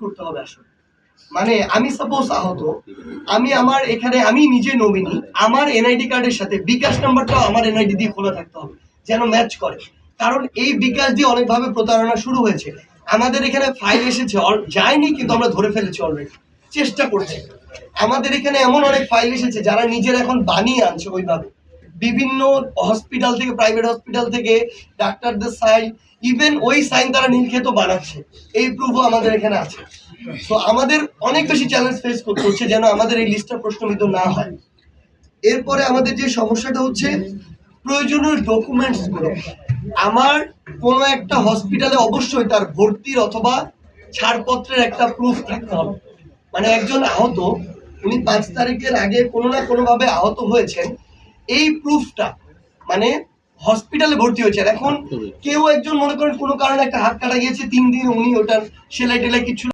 করতে হবে আসলে? মানে আমি সাপোজ আহত, আমি আমার এখানে আমি নিজে নমিনি আমার এনআইডি কার্ডের সাথে বিকাশ নাম্বারটাও আমার এনআইডি দিয়ে খোলা থাকতে হবে, যেন ম্যাচ করে। কারণ এই বিকাশ দিয়ে অনেকভাবে প্রতারণা শুরু হয়েছে। আমাদের এখানে ফাইল এসেছে যায়নি কিন্তু আমরা ধরে ফেলেছি অলরেডি চেষ্টা করছি। আমাদের এখানে এমন অনেক ফাইল এসেছে, যারা নিজের এখন বানিয়ে আনছে ওইভাবে। বিভিন্ন হসপিটাল থেকে প্রাইভেট হসপিটাল থেকে ডাক্তারদের সাইন ইভেন ওই সাইন তারা নীলক্ষেত বানাচ্ছে। এই প্রুফও আমাদের এখানে আছে। তো আমাদের অনেক বেশি চ্যালেঞ্জ ফেস করতে হচ্ছে যেন আমাদের এই লিস্টটা প্রশ্নবিদ্ধ না হয়। এরপরে আমাদের যে সমস্যাটা হচ্ছে, প্রয়োজনীয় ডকুমেন্টসগুলো। আমার কোনো একটা হসপিটালে অবশ্যই তার ভর্তির অথবা ছাড়পত্রের একটা প্রুফ থাকতে হবে। মানে একজন আহত, উনি পাঁচ তারিখের আগে কোনো না কোনোভাবে আহত হয়েছেন এই প্রুফটা মানে হসপিটালে ভর্তি হয়েছেন এখন কেউ একজন মনে করেন কোনো কারণে একটা হাত কাটা গিয়েছে তিন দিন উনি ওটার সেলাই টেলাই কিছু